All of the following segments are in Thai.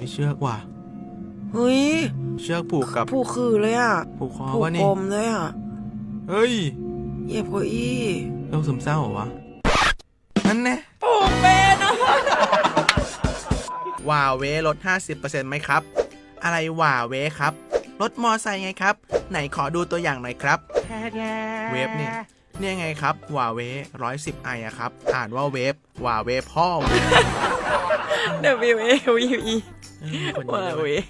มีเชือกว่ะ เฮ้ย เชือกผูกกับผูกคือเลยอะ ผูกคอผูกวะกนี่ลมเลยอะเฮ้ยเหยียบเก้าอี้โรคซึมเศร้าเหรอวะ นั่นแน่ผูกเป็นอะว่าเวลด 50%ไหมครับ อะไรว่าเวครับ รถมอไซค์ไงครับ ไหนขอดูตัวอย่างหน่อยครับ เวฟเนี่ย เนี่ยไงครับว่าเวร้อยสิบไออะครับ อ่านว่าเวฟว่าเวพ่อ W A V E เออคนว้าเยอะเวเลย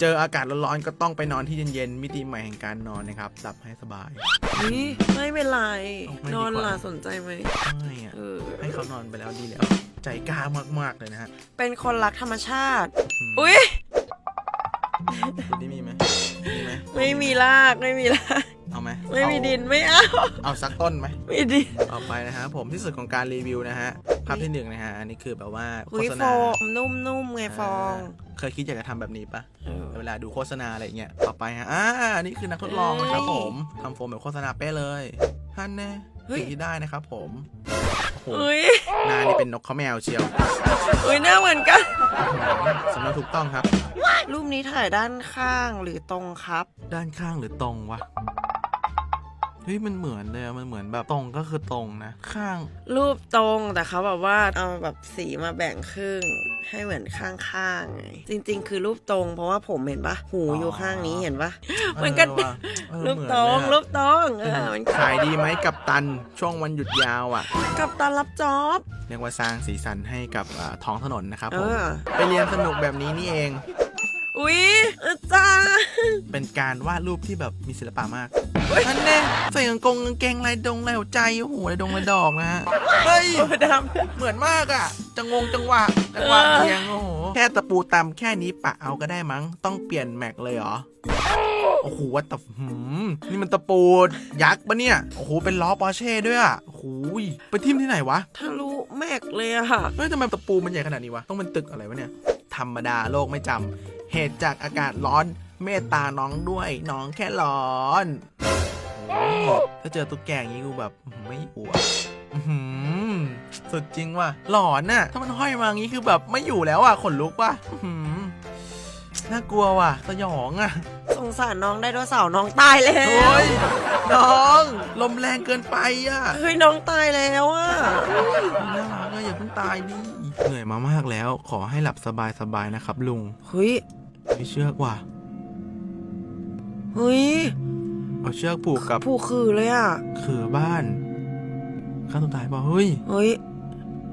เจออากาศร้อนๆก็ต้องไปนอนที่เย็นๆมิติใหม่แห่งการนอนนะครับหลับให้สบายเฮ้ยไม่เป็นไรเอาไม่ดีกว่านอนล่ะสนใจไหมไม่อะเออ ให้เขานอนไปแล้วดีแล้ว ใจกล้ามากๆเลยนะฮะเป็นคนรักธรรมชาติ มอุ้ยคุณนี่มีไหมมีไหมไม่มีรากไม่มีรากเอา ไหมไม่มีเอาดินไม่เอา เอาสักต้นไหมไม่ดินต่อไปนะฮะผมที่สุดของการรีวิวนะฮะภาพที่หนึ่งนะฮะอันนี้คือแบบว่าโฆอุ้ยษฟณาองนุ่มๆไงฟองาเคยคิดอยากจะทำแบบนี้ปะเออเวลาดูโฆษณาอะไรเงี้ยต่อไปฮะอ่านี่คือนักทดลองนะครับเอ้ยผมทำโฟมแบบโฆษณาเป๊ะเลยฮันแน่เฮ้ย สิ่งที่ได้นะครับผมโอ้โหอุ้ยหน้านี่เป็นนกเขาแมวเชียวอุ้ยหน้าเหมือนกัน สำเนาถูกต้องครับ รูปนี้ถ่ายด้านข้างหรือตรงครับ ด้านข้างหรือตรงวะ เฮ้ยมันเหมือนเลยอะมันเหมือนแบบตรงก็คือตรงนะ ข้าง รูปตรงแต่เขาแบบว่าเอาแบบสีมาแบ่งครึ่ง ให้เหมือนข้างๆไงจริง ๆ คือรูปตรง เพราะว่าผมเห็นปะหูอยู่ข้างนี้เห็นปะเหมือนกันเว่ะเออรูปเหมือนตรงเลยอะรูปตรงเออมันขายดีไหมกับตันช่วงวันหยุดยาวอะ กับตารับจ็อบ เรียกว่าสร้างสีสันให้กับอ่าท้องถนนนะครับเอผมอไปเรียนสนุกแบบนี้นี่เอง อุ๊ยอาจารย์เป็นการวาดรูปที่แบบมีศิลปะมากอันเน่ใส่กางกงกางเกงลายดงลายหัวใจโอ้โหลายดงลายดอกนะฮะเฮ้ยโอ้ดเหมือนมากอะจังงงจังหวะจังหวะเออเพียงโอ้โหแค่ตะปูตำแค่นี้ปะเอาก็ได้มั้งต้องเปลี่ยนแม็กเลยเหรอโอ้โหวัดตะหืมนี่มันตะปูยักษ์ปะเนี่ย โอ้โห เป็นล้อปอร์เช่ด้วยอะโอ้โหยไปทิ่มที่ไหนวะำทะลุแม็กเลยอะค่ะเฮ้ยทำไมตะปูมันใหญ่ขนาดนี้วะ ต้องเป็นตึกอะไรวะเนี่ย ธรรมดาโลกไม่จำ เหตุจากอากาศร้อน เมตตาน้องด้วยน้องแค่ร้อนโอ้โหถ้าเจอตุ๊กแกอย่างนี้กูแบบไม่อวดอื้อหือสุดจริงว่ะหลอนน่ะ ถ้ามันห้อยมาอย่างนี้คือแบบไม่อยู่แล้วอะขนลุกว่ะอื้อหือน่ากลัวว่ะสยองอะ สงสารน้องไดโนเสาร์น้องตายแล้โอ้วยน้อง ลมแรงเกินไปอะเฮ้ยน้องตายแล้วอะน่ารักอะอย่าเพิ่งตายดิเหนื่อยมามากแล้ว ขอให้หลับสบายๆนะครับลุงเฮ้ย มีเชือกว่ะเฮ้ยเอาเชือกผูกกับผูกคือเลยอะเขือบ้านฆ่าตัวตายเปล่าเฮ้ยเฮ้ย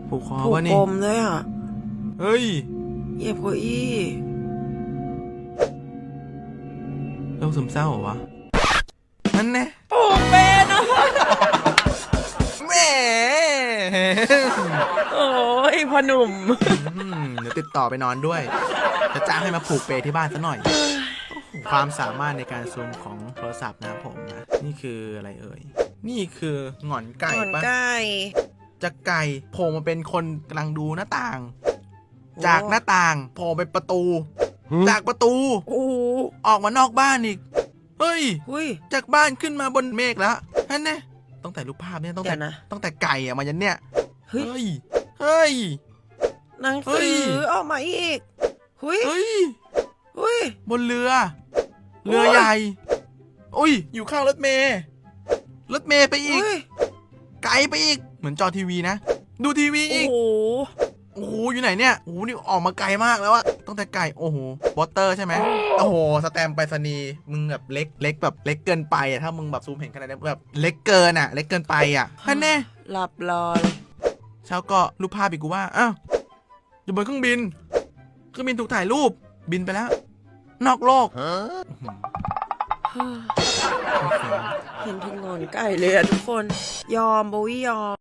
ผูกคอผูกวะกนี่ลมเลยอะเฮ้ยเหยียบเก้าอี้โรคซึมเศร้าเหรอวะนั่นแน่ผูกเป็นอ โอ้ยพ่อหนุ่ม อืมเดี๋ยวติดต่อไปนอนด้วย จะจ้างให้มาผูกเปรย์ที่บ้านซะหน่อย ความสามารถในการซูมของโทรศัพท์นะครับผมนะ นี่คืออะไรเอ่ย นี่คือหงอนไก่ก่อนปะไก่จากไก่โผล่มาเป็นคนกำลังดูหน้าต่าง จากหน้าต่างโผล่ไปประตู จากประตูโอ้โหออกมานอกบ้านอีก เฮ้ยหุ้ย จากบ้านขึ้นมาบนเมฆแล้วนั่นแน่ ต้องแต่รูปภาพเนี่ยต้องเดี๋แต่ยวนะต้องแต่ไก่อะมายันเนี่ยเฮ้ยเฮ้ยเฮ้ย หนังเฮ้สืย อออกมาอีกหุ้ยเฮ้ย หุ้ยบนเรือ เรือโอ้ยใหญ่ อุ้ย อยู่ข้างรถเมย์รถเมย์ไปอีก หุ้ยไกลไปอีก เหมือนจอทีวีนะ ดูทีวีโอ้อีก โห โอ้โหอยู่ไหนเนี่ยโอ้โหนี่ออกมาไกลมากแล้วอะตั้งแต่ไก่โอ้โหวอเตอร์ใช่ไหมโอ้โหสแตมป์ไปรษณีย์มึงแบบเล็กเล็กแบบเล็กเกินไปอะถ้ามึงแบบซูมเห็นขนาดนี้แบบเล็กเกินอะเล็กเกินไปอะฮันแน่หลับรอเลยเช้าก็รูปภาพอีกกูว่าอ้าวอยู่บนเครื่องบินเครื่องบินถูกถ่ายรูปบินไปแล้ว นอกโลกเห็นถึงงอนไก่เลยอะทุกคน ยอมโบวี่ยอม